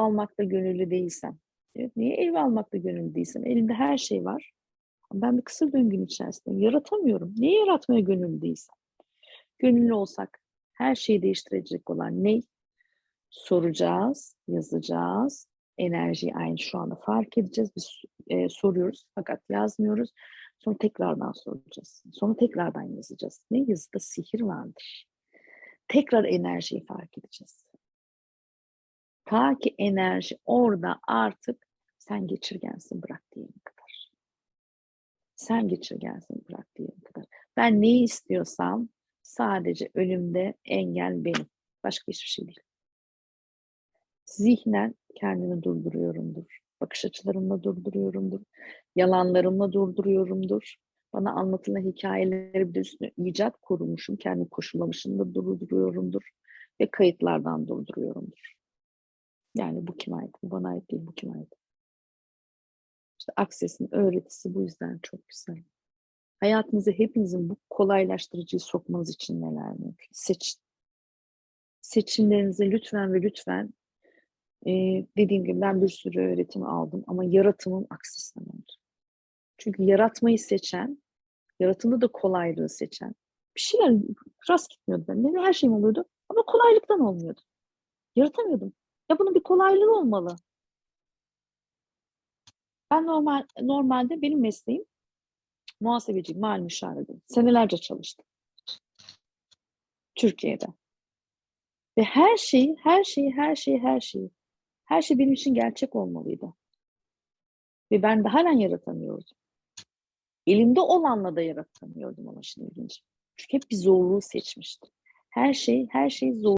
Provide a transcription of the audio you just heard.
almakta gönüllü değilsem. Evet, niye ev almakta gönüllü değilsem? Elimde her şey var. Ben bir kısır döngünün içerisindeyim. Yaratamıyorum. Niye yaratmaya gönüllü değilsem? Gönüllü olsak her şeyi değiştirecek olan ne? Soracağız, yazacağız. Enerjiyi aynı şu anda fark edeceğiz. Biz e, soruyoruz fakat yazmıyoruz. Sonra tekrardan soracağız. Sonra tekrardan yazacağız. Ne yazıda sihir vardır. Tekrar enerjiyi fark edeceğiz. Ta ki enerji orada artık sen geçirgensin bırak diyene kadar. Sen geçirgensin bırak diyene kadar. Ben neyi istiyorsam sadece ölümde engel benim. Başka hiçbir şey değil. Zihnen kendimi durduruyorumdur. Bakış açılarımla durduruyorumdur. Yalanlarımla durduruyorumdur. Bana anlatılan hikayeleri bir de üstüne icat kurmuşum. Kendi koşullamışım da durduruyorumdur. Ve kayıtlardan durduruyorumdur. Yani bu kime ait? Bu bana ait değil, bu kime ait? İşte Akses'in öğretisi bu yüzden çok güzel. Hayatınızı hepinizin bu kolaylaştırıcıyı sokmanız için neler mümkün? Seçin. Seçimlerinize lütfen ve lütfen e, dediğim gibi ben bir sürü öğretim aldım ama yaratımım aksisinden oldu. Çünkü yaratmayı seçen, yaratımda da kolaylığı seçen bir şeyler rast gitmiyordu ben. Her şeyim oluyordu ama kolaylıktan olmuyordu. Yaratamıyordum. Ya bunun bir kolaylığı olmalı. Ben normal normalde benim mesleğim muhasebeci, mal müşavirdi. Senelerce çalıştım. Türkiye'de. Ve her şeyi, her şeyi, her şeyi, her şeyi, her şey benim için gerçek olmalıydı. Ve ben de halen yaratamıyordum. Elimde olanla da yaratamıyordum ama şimdi ilginç. Çünkü hep bir zorluğu seçmiştim. Her şey, her şey zor.